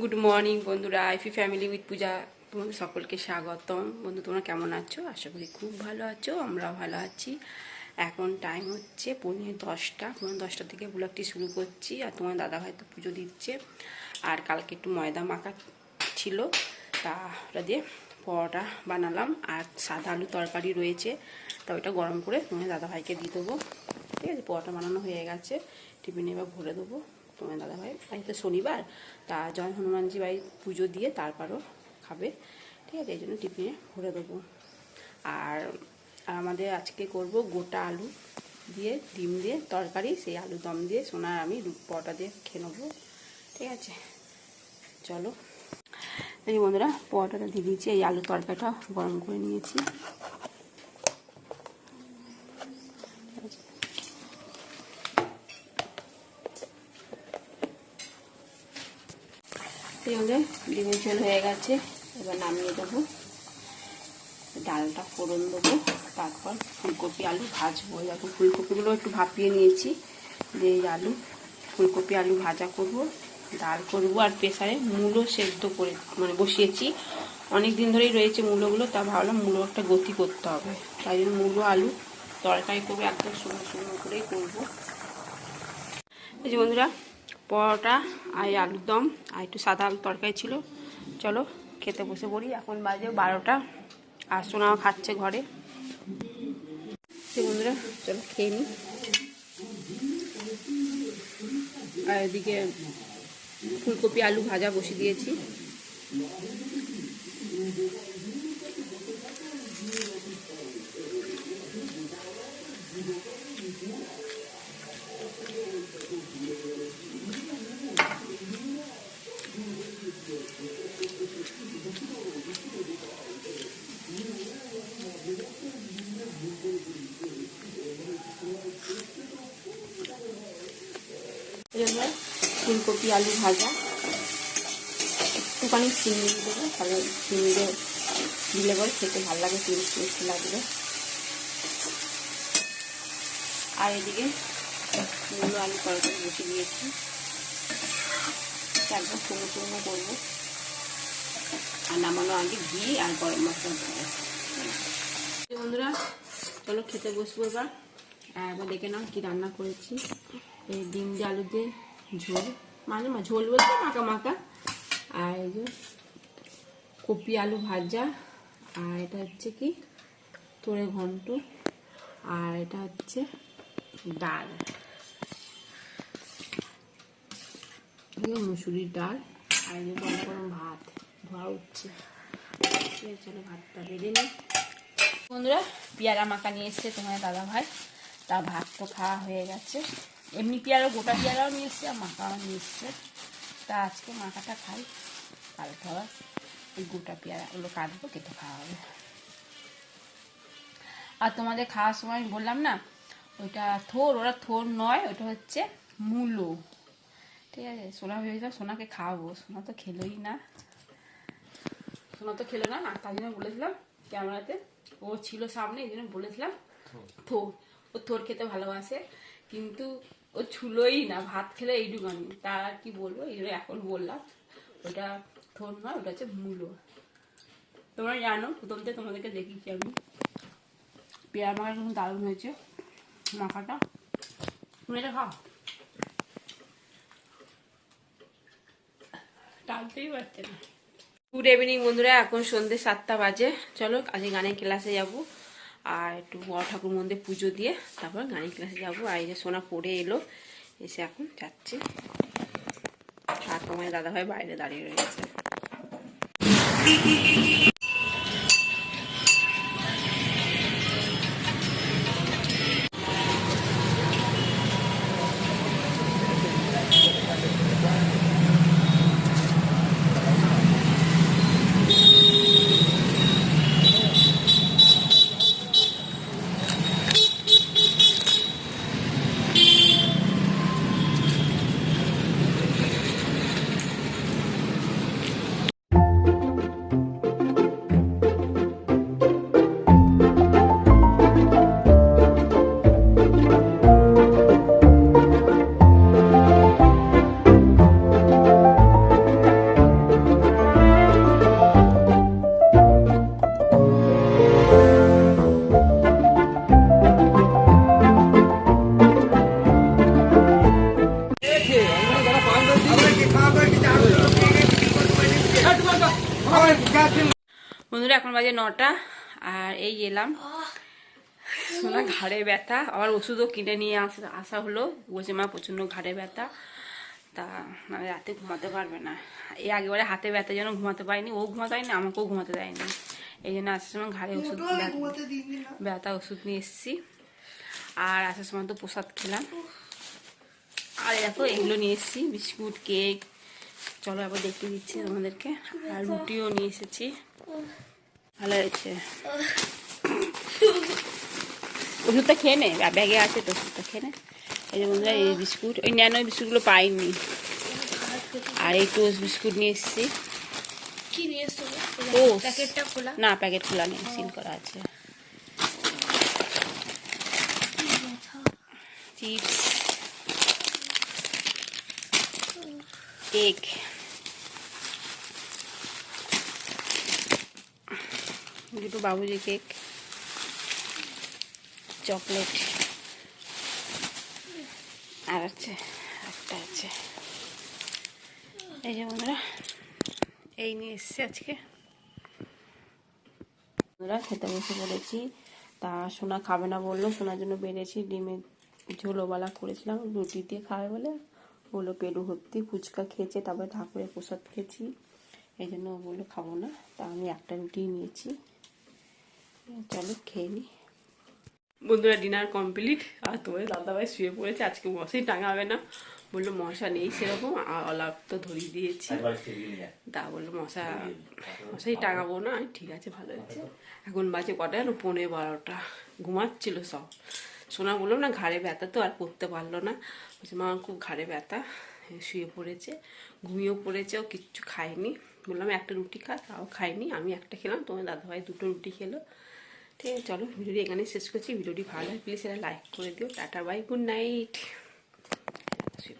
Good morning বন্ধুরা আইফি family with পূজা, তোমাদের সকলকে স্বাগতম। বন্ধু, তোমরা কেমন আছো? আশা করি খুব ভালো আছো, আমরাও ভালো আছি। এখন টাইম হচ্ছে পৌনে দশটা পনেরো দশটা থেকে ব্লগটি শুরু করছি, আর তোমার দাদাভাই তো পুজো দিচ্ছে। আর কালকে একটু ময়দা মাখা ছিল, তা ওটা দিয়ে পরোটা বানালাম, আর সাদা আলু তরকারি রয়েছে, তা ওইটা গরম করে তোমার দাদাভাইকে দিয়ে দেবো। ঠিক আছে, পরোটা বানানো হয়ে গেছে, টিফিনে এবার ভরে দেবো। তোমার দাদাভাই আজ তো শনিবার, তা জয় হনুমানজি ভাই পুজো দিয়ে তারপরও খাবে। ঠিক আছে, এই জন্য টিফিনে ভরে দেবো। আর আমাদের আজকে করব গোটা আলু দিয়ে, ডিম দিয়ে তরকারি, সেই আলু দম দিয়ে সোনার আমি পরোটা দিয়ে খেয়ে নেব। ঠিক আছে, চলো। এই বন্ধুরা, পরোটাটা দিয়ে দিয়েছি, এই আলু তরকারিটা গরম করে নিয়েছি। এই হলে ডিমের ঝোল হয়ে গেছে। এবার নামিয়ে দেবো। ডালটা ফোড়ন দেবো। তারপর ফুলকপি, আলু ভাজবো। এখন ফুলকপিগুলো একটু ভাপিয়ে নিয়েছি। দিয়ে আলু, ফুলকপি, আলু ভাজা করব, ডাল করব, আর প্রেসারে মূলো সেদ্ধ করে মানে বসিয়েছি। অনেক দিন ধরেই রয়েছে মূলোগুলো, তা ভাবলাম মূলো একটা গতি করতে হবে। তাই জন্য মূলো, আলু তরকারি করব, একদম শুকনো শুকনো করেই করব। বন্ধুরা পরোটা আর আলুর দম আর একটু সাদা আলু তরকারি ছিল। চলো খেতে বসে পড়ি, এখন বাজে বারোটা। আর সোনাও খাচ্ছে ঘরে। বন্ধুরা, চলো খেয়ে নিই আর এদিকে ফুলকপি, আলু ভাজা বসিয়ে দিয়েছি। জন্য ফুলকপি, আলু ভাজা, একটুখানি চিনি দেবো, তাহলে চিনি দিলে পরে খেতে ভালো লাগে টেস্ট টেস্ট লাগবে। আর এদিকে মূলো আলু তরকারি বসে দিয়েছি। একদম শুকনো শুকনো করব। আর নামানো আগে ঘি আর গরম মশলা বন্ধুরা, চলো খেতে বসবো এবার। আর একবার দেখে নাও কি রান্না করেছি। এই ডিম দিয়ে আলু দিয়ে ঝোল। মানে ঝোল বলতে মাখা মাখা। আর এই যে কপি আলু ভাজা। আর এটা হচ্ছে কি? তোরে ঘন্ট। আর এটা হচ্ছে ডাল। মুসুরির ডাল। আর এই যে গরম গরম ভাত। ধোয়া উঠছে। চলো ভাতটা বেড়ে নিই। বন্ধুরা, পেয়ারা মাখা নিয়ে এসছে তোমার দাদা ভাই তা ভাত তো খাওয়া হয়ে গেছে। এমনি পেয়ারা গোটা পেয়ারাও নিয়ে এসছে আর মাখাও নিয়ে এসছে। তা আজকে মাখাটা খাই। কালকে আবার এই গোটা পেয়ারা ওগুলো কাটবো কেটে খাওয়া হবে। আর তোমাদের খাওয়ার সময় আমি বললাম না ওইটা থোর ওরা থোর নয় ওটা হচ্ছে মূলো। ঠিক আছে সোনা ভেবেছিলাম সোনাকে খাওয়াবো সোনা তো খেলোই না। সোনা তো খেলো না আর তার জন্য বলেছিলাম ক্যামেরাতে। ও ছিল সামনে এই জন্য বলেছিলাম থোর। ও থোর খেতে ভালোবাসে কিন্তু ও ছুলোই না, ভাত খেলে এইটুকানি। তা কি বলব এগুলো এখন বললাম, ওটা থোর নয়, ওটা হচ্ছে মূলো। তোমরা জানো, প্রথম থেকে তোমাদেরকে দেখিয়েছি আমি। পেয়ার মাখা যখন দারুণ হয়েছে মাখাটা। তুমি এটা খাও। টানতেই পারছে না। গুড ইভিনিং বন্ধুরা, এখন সন্ধ্যে সাতটা বাজে। চলো, আজকে গানের ক্লাসে যাব। আর একটু বড় ঠাকুর মন্দির পুজো দিয়ে তারপর গানের ক্লাসে যাব। আর যে সোনা পড়ে এলো, এসে এখন যাচ্ছে। আর তোমার দাদাভাই বাইরে দাঁড়িয়ে রয়েছে। বাজে নটা আর এই এলাম। সোনা ঘাড়ে ব্যথা আবার ওষুধও কিনে নিয়ে আসা আসা হলো। বলছে মা প্রচণ্ড ঘাড়ে ব্যথা। তা মানে রাতে ঘুমাতে পারবে না। এই আগেবারে হাতে ব্যথা যেন ঘুমাতে পারিনি। ও ঘুমাতে পারিনি আমাকেও ঘুমাতে দেয়নি। এই জন্য আসার সময় ঘাড়ে ওষুধ ব্যথা- ব্যথা ওষুধ নিয়ে এসেছি। আর আসার সময় তো প্রসাদ খেলাম। আর দেখো এগুলো নিয়ে এসেছি বিস্কুট কেক। চলো আবার দেখতে দিচ্ছি তোমাদেরকে। আর রুটিও নিয়ে এসেছি। ভালো হয়েছে। ওষুধটা খেয়ে নে ব্যাগে আছে তো ওষুধটা খেয়ে নে। এই যে বন্ধুরা এই বিস্কুট ওই ন্যানো বিস্কুটগুলো পাইনি। আর এই টোস্ট বিস্কুট নিয়ে এসেছি। কি নিয়ে এসছো Toast। প্যাকেটটা খোলা। না প্যাকেট খোলা নেই সিল করা আছে। চিপস। কেক। দুটো বাবুজি কেক, চকলেট, আর আছে, একটা আছে। এই যে বন্ধুরা, এই নিয়ে এসছি আজকে। বন্ধুরা, খেতে বসে পড়েছি। তা সোনা খাবে না বলল, সোনার জন্য বেড়েছি ডিমের ঝোলোবালা করেছিলাম, রুটি দিয়ে খাবে বলে। বলল পেটু ভর্তি, ফুচকা খেয়েছে, তারপরে ঠাকুরের প্রসাদ খেয়েছি। এই জন্য বলল, খাব না। তা আমি একটা রুটি নিয়েছি। চলো খেয়ে নি। বন্ধুরা ডিনার কমপ্লিট আর তোমার দাদাভাই শুয়ে পড়েছে আজকে মশাই টাঙাবে না। বলল মশা নেই সেরকম আর অলাপ তো ধরিয়ে দিয়েছি। তা বলল মশা মশাই টাঙাবো না। আমি, ঠিক আছে ভালো হয়েছে। এখন বাজে কটা জানো পনেরো বারোটা। ঘুমাচ্ছিল সব। সোনা বলল না ঘাড়ে ব্যথা তো আর পড়তে পারল না। বলছে মা খুব ঘাড়ে ব্যথা শুয়ে পড়েছে। ঘুমিয়েও পড়েছে ও কিচ্ছু খায়নি। বললাম একটা রুটি খা। তাও খায়নি আমি একটা খেলাম তোমার দাদাভাই দুটো রুটি খেলো। ঠিক আছে চলো, ভিডিওটি এখানে শেষ করছি। ভিডিওটি ভালো হয় প্লিজ এটা লাইক করে দিও। টাটা বাই গুড নাইট শুয়ে